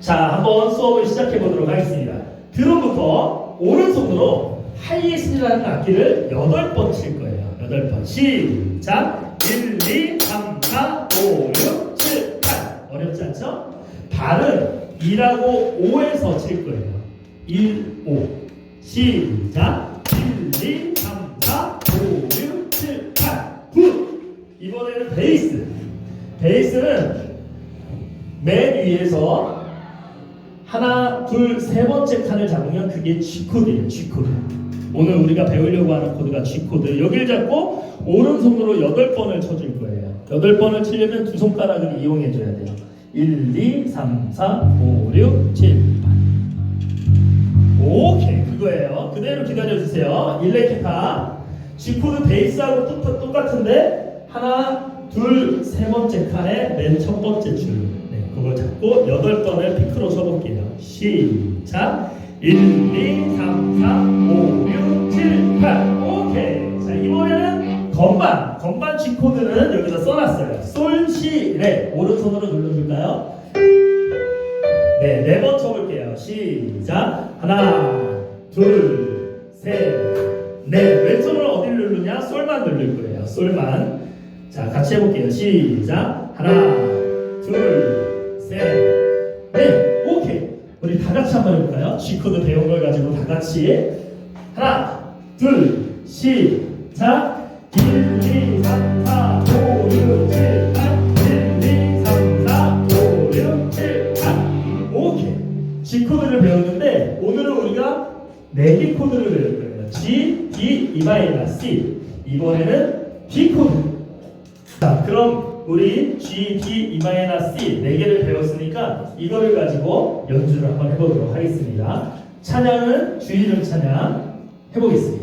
자, 한번 수업을 시작해 보도록 하겠습니다. 드럼부터 오른손으로 하이에스라는 악기를 8번 칠 거예요. 8번. 시작. 1, 2, 3, 4, 5, 6, 7, 8. 어렵지 않죠? 발은 2라고 5에서 칠 거예요. 1, 5. 시작. 1, 2, 3, 4, 5, 6, 7, 8. 9. 이번에는 베이스. 베이스는 맨 위에서 하나, 둘, 세 번째 칸을 잡으면 그게 G코드예요. G코드. 오늘 우리가 배우려고 하는 코드가 G코드. 여기를 잡고 오른손으로 여덟 번을 쳐줄 거예요. 여덟 번을 치려면 두 손가락을 이용해 줘야 돼요. 1, 2, 3, 4, 5, 6, 7, 8. 오케이, 그거예요. 그대로 기다려 주세요. 일렉기타. G코드 베이스하고 똑- 똑같은데 하나, 둘, 세 번째 칸의 맨 첫 번째 줄. 네, 그걸 잡고 여덟 번을 피크로 쳐볼게요. 시작. 1, 2, 3, 4, 5, 6, 7, 8. 오케이. 자, 이번에는 건반. 건반 G 코드는 여기서 써놨어요. 솔, 시, 레. 오른손으로 눌러줄까요? 네, 네 번 쳐볼게요. 시작. 하나, 둘, 셋, 넷. 왼손으로 어디를 누르냐? 솔만 누를 거예요. 솔만. 자, 같이 해볼게요. 시작. 하나, 둘, 셋, 넷. 오케이. 우리 다 같이 한번 해볼까요? G 코드 배운 걸 가지고 다 같이. 하나, 둘, 시작. 1, 2, 3, 4, 5, 6, 7, 8. 1, 2, 3, 4, 5, 6, 7, 8. 오케이. G 코드를 배웠는데 오늘은 우리가 네개 코드를 배울 거예요. G, D, E 마이너 C. 이번에는 B 코드. 자, 그럼 우리 G, D, E 마이너 C 네 개를 배웠으니까 이거를 가지고 연주를 한번 해보도록 하겠습니다. 찬양은 주의를 찬양 해보겠습니다.